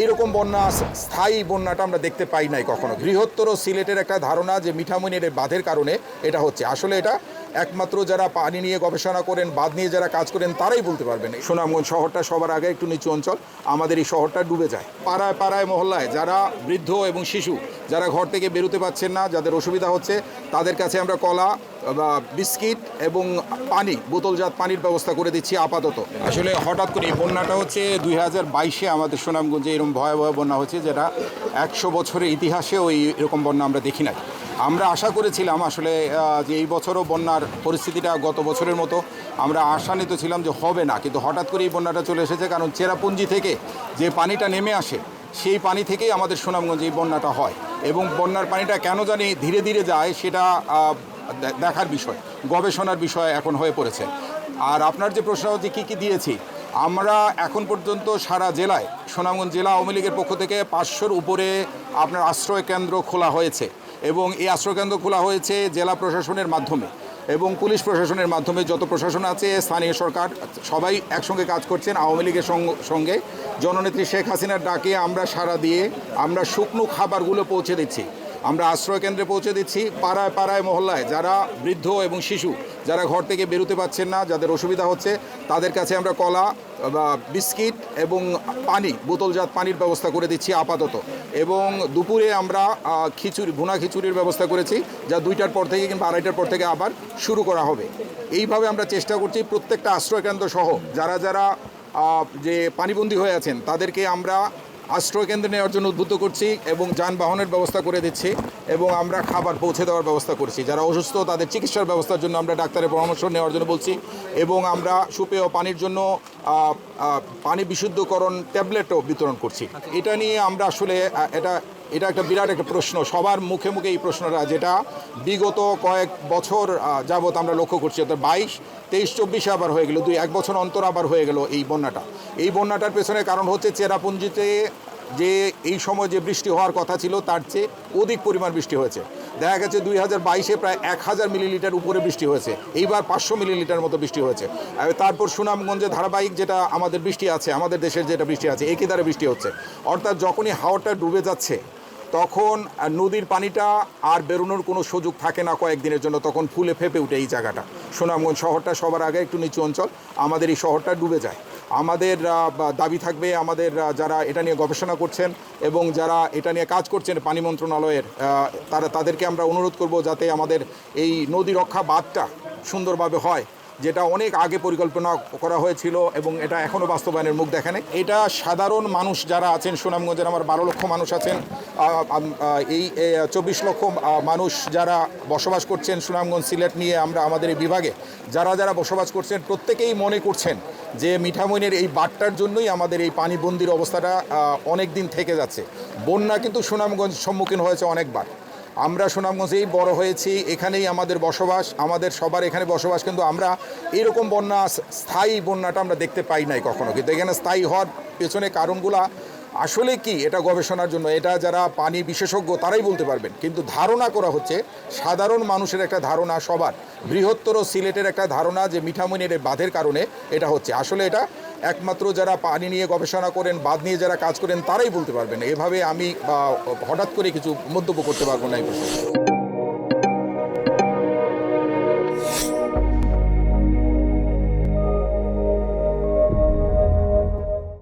এইরকম বন্যা, স্থায়ী বন্যাটা আমরা দেখতে পাই নাই কখনো। বৃহত্তর সিলেটের একটা ধারণা যে মিঠামইনের এই বাঁধের কারণে এটা হচ্ছে। আসলে এটা একমাত্র যারা পানি নিয়ে গবেষণা করেন, বাঁধ নিয়ে যারা কাজ করেন, তারাই বলতে পারবেন। সুনামগঞ্জ শহরটা সবার আগে একটু নিচু অঞ্চল, আমাদের এই শহরটা ডুবে যায়। পাড়ায় পাড়ায়, মহল্লায় যারা বৃদ্ধ এবং শিশু, যারা ঘর থেকে বেরোতে পারছেন না, যাদের অসুবিধা হচ্ছে, তাদের কাছে আমরা কলা, বা বিস্কিট এবং পানি, বোতলজাত পানির ব্যবস্থা করে দিচ্ছি আপাতত। আসলে হঠাৎ করে এই বন্যাটা হচ্ছে দুই হাজার বাইশে আমাদের সুনামগঞ্জে এরকম ভয়াবহ বন্যা হচ্ছে, যেটা একশো বছরের ইতিহাসে ওই এরকম বন্যা আমরা দেখি নাই। আমরা আশা করেছিলাম আসলে যে এই বছরও বন্যার পরিস্থিতিটা গত বছরের মতো, আমরা আশান্বিত ছিলাম যে হবে না। কিন্তু হঠাৎ করে এই বন্যাটা চলে এসেছে, কারণ চেরাপুঞ্জি থেকে যে পানিটা নেমে আসে, সেই পানি থেকেই আমাদের সুনামগঞ্জে এই বন্যাটা হয়। এবং বন্যার পানিটা কেন জানি ধীরে ধীরে যায়, সেটা দেখার বিষয়, গবেষণার বিষয় এখন হয়ে পড়েছে। আর আপনার যে প্রশ্ন হচ্ছে কী কী দিয়েছি, আমরা এখন পর্যন্ত সারা জেলায়, সুনামগঞ্জ জেলা আওয়ামী লীগের পক্ষ থেকে পাঁচশোর উপরে আপনার আশ্রয় কেন্দ্র খোলা হয়েছে। এবং এই আশ্রয়কেন্দ্র খোলা হয়েছে জেলা প্রশাসনের মাধ্যমে এবং পুলিশ প্রশাসনের মাধ্যমে যত প্রশাসন আছে, স্থানীয় সরকার, সবাই একসঙ্গে কাজ করছেন। আওয়ামী লীগের সঙ্গে জননেত্রী শেখ হাসিনার ডাকে আমরা সারা দিয়ে আমরা শুকনো খাবারগুলো পৌঁছে দিচ্ছি। আমরা আশ্রয় কেন্দ্রে পৌঁছে দিচ্ছি পাড়ায় পাড়ায় মহল্লায়, যারা বৃদ্ধ এবং শিশু, যারা ঘর থেকে বেরোতে পারছেন না, যাদের অসুবিধা হচ্ছে, তাদের কাছে আমরা কলা বিস্কিট এবং পানি, বোতলজাত পানির ব্যবস্থা করে দিচ্ছি আপাতত। এবং দুপুরে আমরা খিচুড়ি, ভুনা খিচুড়ির ব্যবস্থা করেছি, যা দুইটার পর থেকে কিংবা আড়াইটার পর থেকে আবার শুরু করা হবে। এইভাবে আমরা চেষ্টা করছি প্রত্যেকটা আশ্রয় কেন্দ্র সহ, যারা যারা যে পানিবন্দী হয়ে আছেন, তাদেরকে আমরা আশ্রয় কেন্দ্রে নেওয়ার জন্য উদ্বুদ্ধ করছি এবং যানবাহনের ব্যবস্থা করে দিচ্ছি এবং আমরা খাবার পৌঁছে দেওয়ার ব্যবস্থা করছি। যারা অসুস্থ, তাদের চিকিৎসার ব্যবস্থার জন্য আমরা ডাক্তারের পরামর্শ নেওয়ার জন্য বলছি এবং আমরা সুপেয় পানির জন্য পানি বিশুদ্ধকরণ ট্যাবলেটও বিতরণ করছি। এটা নিয়ে আমরা আসলে এটা এটা একটা বিরাট একটা প্রশ্ন। সবার মুখে মুখে এই প্রশ্নটা, যেটা বিগত কয়েক বছর যাবৎ আমরা লক্ষ্য করছি, অর্থাৎ বাইশ, তেইশ, চব্বিশে আবার হয়ে গেল, দুই, এক বছর অন্তর আবার হয়ে গেল এই বন্যাটা। এই বন্যাটার পেছনে কারণ হচ্ছে চেরাপুঞ্জিতে যে এই সময় যে বৃষ্টি হওয়ার কথা ছিল, তার চেয়ে অধিক পরিমাণ বৃষ্টি হয়েছে। দেখা গেছে দুই হাজার বাইশে প্রায় এক হাজার মিলিলিটার উপরে বৃষ্টি হয়েছে। এইবার পাঁচশো মিলিলিটার মতো বৃষ্টি হয়েছে। তারপর সুনামগঞ্জে ধারাবাহিক যেটা আমাদের বৃষ্টি আছে, আমাদের দেশের যেটা বৃষ্টি আছে একই দ্বারা বৃষ্টি হচ্ছে। অর্থাৎ যখনই হাওয়াটা ডুবে যাচ্ছে তখন নদীর পানিটা আর বেরোনোর কোনো সুযোগ থাকে না কয়েকদিনের জন্য, তখন ফুলে ফেপে উঠে এই জায়গাটা। সুনামগঞ্জ শহরটা সবার আগে একটু নিচু অঞ্চল, আমাদের এই শহরটা ডুবে যায়। আমাদের দাবি থাকবে আমাদের যারা এটা নিয়ে গবেষণা করছেন এবং যারা এটা নিয়ে কাজ করছেন পানি মন্ত্রণালয়ের তারা তাদেরকে আমরা অনুরোধ করব যাতে আমাদের এই নদী রক্ষা বাঁধটা সুন্দরভাবে হয়। যেটা অনেক আগে পরিকল্পনা করা হয়েছিল এবং এটা এখনও বাস্তবায়নের মুখ দেখেনি এটা সাধারণ মানুষ যারা আছেন, সুনামগঞ্জের আমার বারো লক্ষ মানুষ আছেন এই চব্বিশ লক্ষ মানুষ যারা বসবাস করছেন সুনামগঞ্জ সিলেট নিয়ে আমরা আমাদের এই বিভাগে, যারা যারা বসবাস করছেন, প্রত্যেকেই মনে করছেন যে মিঠামইনের এই বাটটার জন্যই আমাদের এই পানিবন্দির অবস্থাটা অনেক দিন থেকে যাচ্ছে। বন্যা কিন্তু সুনামগঞ্জ সম্মুখীন হয়েছে অনেকবার। আমরা সুনামগঞ্জেই বড় হয়েছি, এখানেই আমাদের বসবাস, আমাদের সবার এখানে বসবাস, কিন্তু আমরা এরকম বন্যা, স্থায়ী বন্যাটা আমরা দেখতে পাই নাই কখনো। কিন্তু এখানে স্থায়ী হওয়ার পেছনে কারণগুলা আসলে কি এটা গবেষণার জন্য? এটা যারা পানি বিশেষজ্ঞ তারাই বলতে পারবেন। কিন্তু ধারণা করা হচ্ছে সাধারণ মানুষের একটা ধারণা সবার। বৃহত্তর সিলেটের একটা ধারণা যে মিঠামইনের বাঁধের কারণে এটা হচ্ছে। আসলে এটা একমাত্র যারা পানি নিয়ে গবেষণা করেন, বাঁধ নিয়ে যারা কাজ করেন, তারাই বলতে পারবেন। এভাবে আমি হঠাৎ করে কিছু মন্তব্য করতে পারব না এই